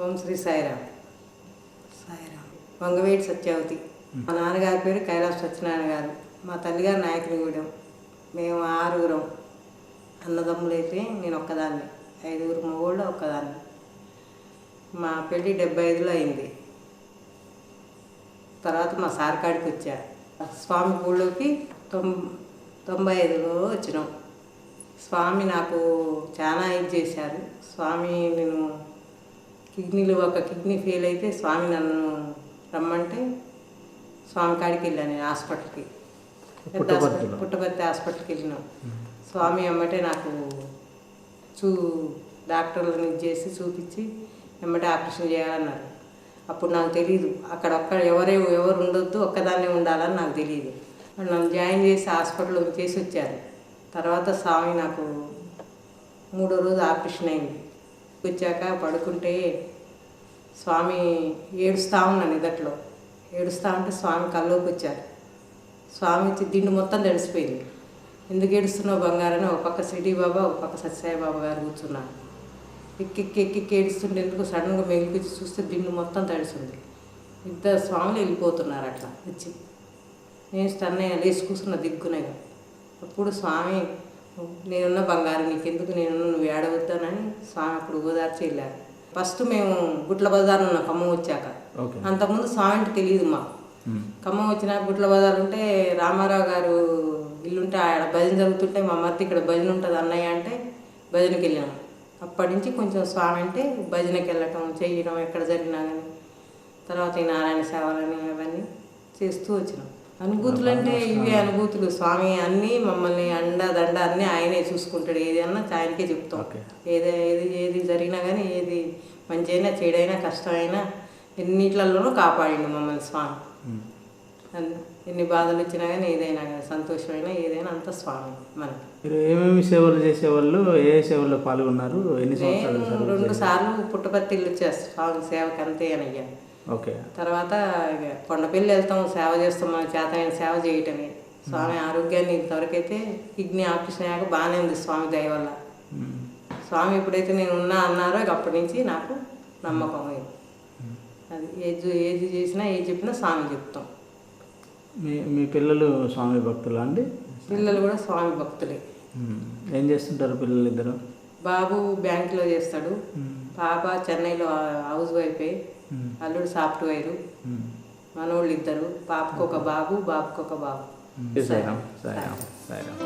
ఓం శ్రీ సాయిరామ్. సాయిరామ్. వంగవేటి సత్యావతి. మా నాన్నగారి పేరు కైలాస సత్యనారాయణ గారు. మా తల్లిగారు నాయకునిగూడెం మేము ఆరుగురం. అన్నదమ్ములైతే నేను ఒక్కదాన్ని. ఐదుగురు మగోళ్ళు ఒక్కదాన్ని. మా పెళ్ళి డెబ్బై ఐదులో అయింది. తర్వాత మా సార్ కాడికి వచ్చా. స్వామి ఊళ్ళోకి తొం తొంభై ఐదులో వచ్చినాం. స్వామి నాకు చాలా ఇది చేశారు. స్వామి నేను కిడ్నీలు ఒక కిడ్నీ ఫెయిల్ అయితే స్వామి నన్ను రమ్మంటే స్వామి కాడికి వెళ్ళాను నేను హాస్పిటల్కి. పెద్ద హాస్పిటల్ పుట్టపర్తి హాస్పిటల్కి వెళ్ళినాం. స్వామి అమ్మటే నాకు చూ డాక్టర్లను చేసి చూపించి ఎమ్మటే ఆపరేషన్ చేయాలన్నారు. అప్పుడు నాకు తెలియదు అక్కడ ఒక్క ఎవరే ఎవరు ఉండొద్దు ఒక్కదాన్నే ఉండాలని నాకు తెలియదు నన్ను జాయిన్ చేసి హాస్పిటల్లో చేసి వచ్చారు తర్వాత స్వామి నాకు మూడో రోజు ఆపరేషన్ అయింది. వచ్చాక పడుకుంటే స్వామి ఏడుస్తూ ఉన్నాను ఇదట్లో ఏడుస్తూ ఉంటే స్వామి కల్లోకి వచ్చారు స్వామి వచ్చి దిండు మొత్తం తడిసిపోయింది. ఎందుకు ఏడుస్తున్నావు బంగారని? ఒక పక్క సిటీ బాబా ఒక పక్క సత్యసాయి బాబా గారు కూర్చున్నారు. ఎక్కి ఎక్కి ఏడుస్తుంటే ఎందుకు సడన్గా మెలిపించి చూస్తే దిండు మొత్తం తడిసింది. ఇద్దరు స్వాములు వెళ్ళిపోతున్నారు అట్లా వచ్చి. నేను స్టన్ అయ్యా లేచి కూర్చున్న దిగ్గునగా అప్పుడు స్వామి నేనున్న బంగారం నీకెందుకు నేను నువ్వు ఏడవద్దానని స్వామి అప్పుడు ఓదార్చి వెళ్ళారు. ఫస్ట్ మేము గుట్ల బజార్ ఉన్న ఖమ్మం వచ్చాక. అంతకుముందు స్వామి అంటే తెలియదు మాకు. ఖమ్మం వచ్చిన గుట్ల బజార్ ఉంటే రామారావు గారు ఇల్లుంటే ఆడ భజన జరుగుతుంటే మా మరిది ఇక్కడ భజన ఉంటుంది అన్నయ్య అంటే భజనకి వెళ్ళాము. అప్పటి నుంచి కొంచెం స్వామి అంటే భజనకి వెళ్ళటం చేయడం ఎక్కడ జరిగినా కానీ తర్వాత ఈ నారాయణ సేవలని అవన్నీ చేస్తూ వచ్చినాం. అనుభూతులు అంటే ఇవే అనుభూతులు. స్వామి అన్నీ మమ్మల్ని అండ దండ అన్నీ ఆయనే చూసుకుంటాడు. ఏది అన్నా ఆయనకే చెప్తాం. ఏది ఏది ఏది జరిగినా కానీ ఏది మంచి అయినా చెడైనా కష్టమైనా ఎన్నిట్లలోనూ కాపాడిండు మమ్మల్ని స్వామి. ఎన్ని బాధలు వచ్చినా కానీ ఏదైనా కానీ సంతోషమైనా ఏదైనా అంత స్వామి మనకి. మీరు ఏమేమి సేవలు చేసేవాళ్ళు ఏ సేవల్లో పాల్గొన్నారు? ఎన్ని రెండు? సార్లు పుట్టపర్తిల్లు వచ్చేస్తాను స్వామి సేవకి అంతే అనయ్యా ఓకే. తర్వాత కొండపల్లి వెళ్తాం సేవ చేస్తాం మన చేతనైన సేవ చేయటమే. స్వామి ఆరోగ్యాన్ని ఇంతవరకైతే కిడ్నీ ఆపరేషన్ అయ్యాక బాగానే ఉంది స్వామి దయ వల్ల. స్వామి ఎప్పుడైతే నేను ఉన్నా అన్నారో అప్పటి నుంచి నాకు నమ్మకం అది ఏది ఏది చేసినా ఏది చెప్పినా స్వామి చెప్తాం. మీ మీ పిల్లలు స్వామి భక్తులా అండి? పిల్లలు కూడా స్వామి భక్తులే. ఏం చేస్తుంటారు పిల్లలు ఇద్దరు? బాబు బ్యాంకులో చేస్తాడు. పాప చెన్నైలో హౌస్ వైఫ్. అల్లుడు సాఫ్ట్వేరు. మనోళ్ళు ఇద్దరు పాపకు ఒక బాబు బాబుకు ఒక బాబు సాయిరామ్ సాయిరామ్ సాయిరామ్